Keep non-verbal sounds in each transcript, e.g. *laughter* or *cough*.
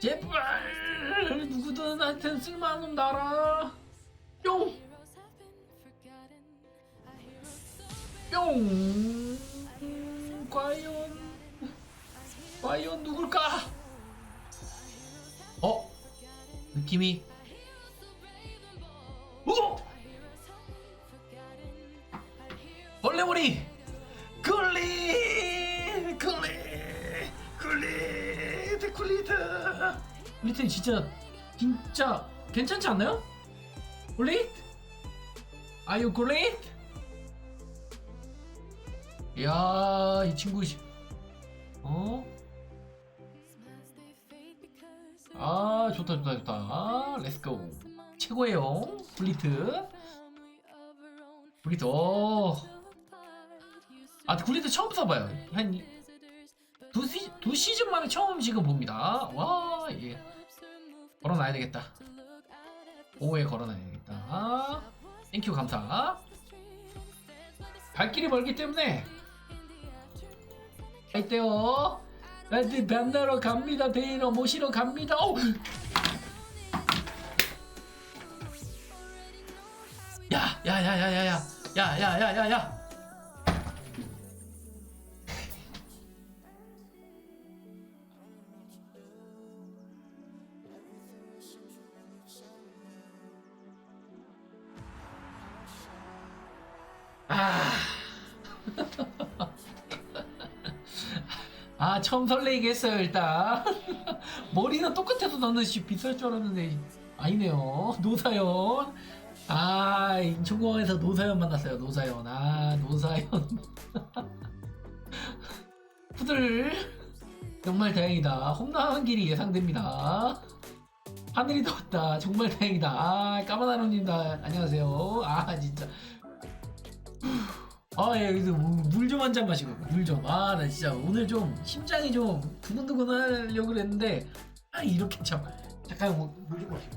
제발 누구든 한테 쓸만한 놈 나라 뿅 뿅! 음, 과연 과연 누굴까? 어? 느낌이 오! 벌레머리 굴리 굴리트 굴리트 진짜 진짜 괜찮지 않나요? 굴리? 아유 굴리? 이야 이 친구 씨- 어? 아 좋다 좋다 좋다 아, 렛츠고 최고예요 굴리트 굴리트 어. 아 굴리트 처음 써봐요 한 두 시, 두 시즌 만에 처음 지금 봅니다. 와 예. 걸어놔야 되겠다. 5에 걸어놔야 되겠다. 땡큐 감사. 갈 길이 멀기 때문에 갈때요. 나한테 만나러 갑니다. 데이러 모시러 갑니다. 어 야, 야, 야, 야, 야, 야, 야, 야, 야, 야, 아. *laughs* 아, 처음 설레게 했어요, 일단. *laughs* 머리는 똑같아서 나는 씨 비쌀 줄 알았는데 아니네요. 노사연. 아, 인천공항에서 노사연 만났어요. 노사연. 아, 노사연. *laughs* 푸들. 정말 다행이다. 홈런 길이 예상됩니다. 하늘이 덥다. 정말 다행이다. 아, 까만하루님 안녕하세요. 아, 진짜. 아, 예, 여기서 물좀 한 잔 마시고, 물 좀. 아, 나 진짜 오늘 좀 심장이 좀 두근두근 하려고 그랬는데, 아, 이렇게 참. 잠깐 물 좀 마시고.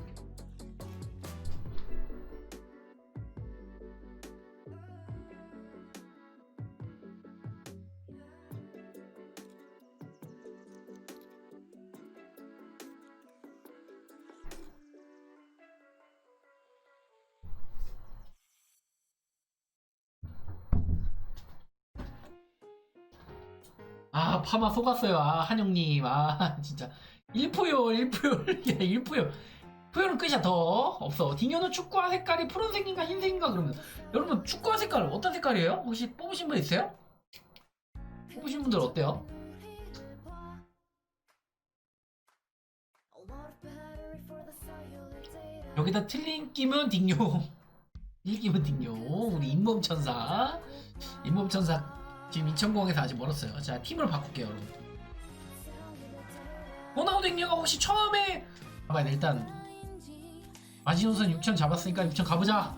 아, 파마 속았어요. 아, 한영님. 아, *laughs* 진짜. 1포요, 1포요. *laughs* 야, 1포요. 포요는 끝이야, 더. 없어. 딩요는 축구화 색깔이 푸른색인가 흰색인가 그러면. 여러분, 축구화 색깔 어떤 색깔이에요? 혹시 뽑으신 분 있어요? 뽑으신 분들 어때요? 여기다 틀린 끼면 딩요. 일기면 딩요. 우리 잇몸천사. 잇몸천사 지금 인천공항에서 아직 멀었어요. 자 팀을 바꿀게요, 여러분. 호나우드 딩요가 혹시 처음에 봐봐야 돼 일단 마지노선 6천 잡았으니까 6천 가보자.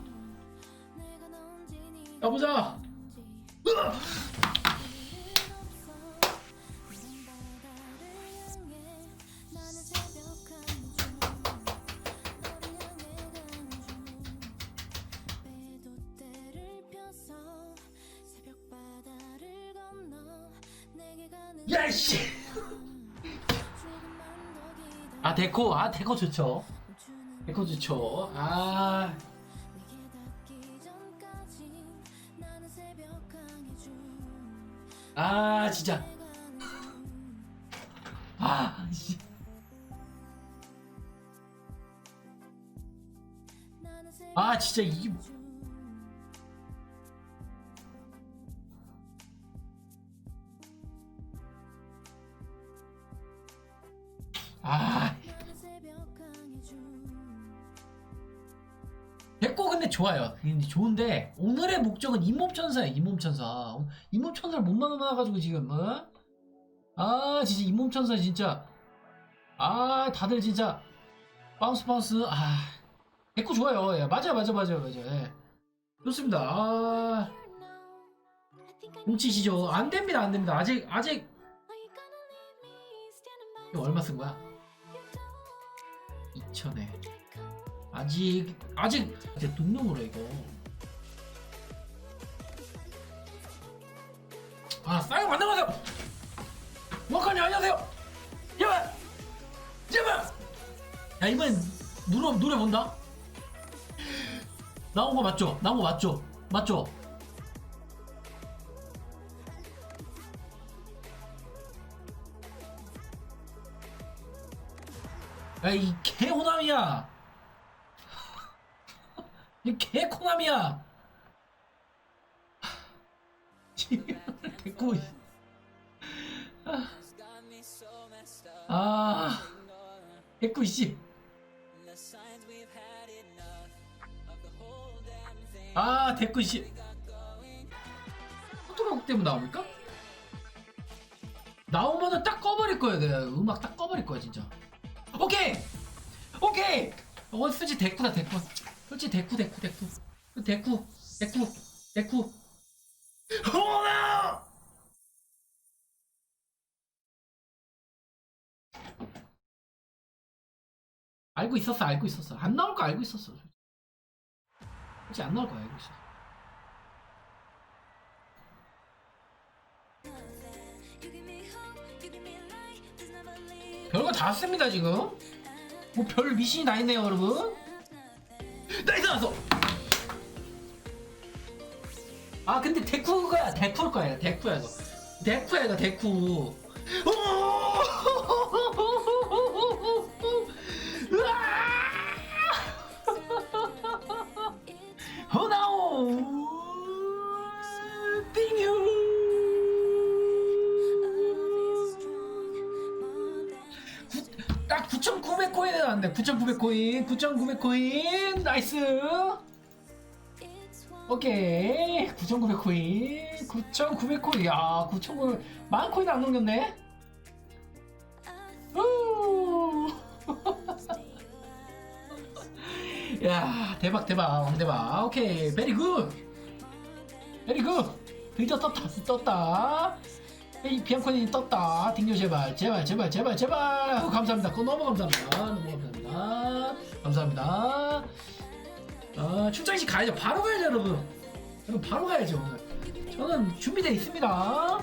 가보자. 으아! 야이씨. 아 데코 아 데코 좋죠. 데코 좋죠. 아. 아 진짜. 아 씨. 아 진짜 이 아. 됐고 근데 좋아요. 근데 좋은데 오늘의 목적은 잇몸천사야 잇몸천사. 잇몸천사를 못 만나가지고 지금 어? 아 진짜 잇몸천사 진짜 아 다들 진짜 바운스 바운스 아 됐고 좋아요. 예, 맞아 맞아 맞아 맞아. 예. 좋습니다. 아 뭉치시죠? 안 됩니다 안 됩니다. 아직 아직 얼마 쓴 거야? 2천에 아직 아직 이제 등록으로 이거 아 싸요 안녕하세요 와카니 안녕하세요 제발 제발 야 이번엔 노래 노래 본다. 나온 거 맞죠? 나온 거 맞죠? 맞죠? 야이 개호남이야. 이 개코남이야. *laughs* 됐고. *laughs* 아, 됐고 씨. 아, 됐고 씨. 포토록 때문에 나옵니까? 나오면은 딱 꺼버릴 거야, 내가 음악 딱 꺼버릴 거야, 진짜. 오케이, 오케이. 어, 솔직히 데쿠다 데쿠. 솔직히 데쿠 데쿠 데쿠. 데쿠 데쿠 데쿠. 호나! 알고 있었어, 알고 있었어. 안 나올 거 알고 있었어. 솔직히 안 나올 거 알고 있었어. 별거 다 씁니다 지금. 뭐 별 미신이 다 있네요 여러분. 나이스 나왔어. 아 근데 데쿠가 데쿠일 거야 데쿠야 이거. 데쿠야 이거 데쿠. 호 딱 9,900코인에 나왔네 9,900코인. 9,900코인. 나이스. 오케이. 9,900코인. 9,900코인. 야 9,900 만 코인 안 넘겼네. 우. *laughs* 야 대박 대박 왕대박. 오케이. 베리 굿 베리 굿 드디어 떴다 떴다 이 비앙코니 떴다. 딩요 제발 제발 제발 제발 제발. 아유, 감사합니다. 그거 너무 감사합니다. 너무 감사합니다. 감사합니다. 아 출장식 가야죠. 바로 가야죠 여러분. 여러분 바로 가야죠. 오늘 저는 준비되어 있습니다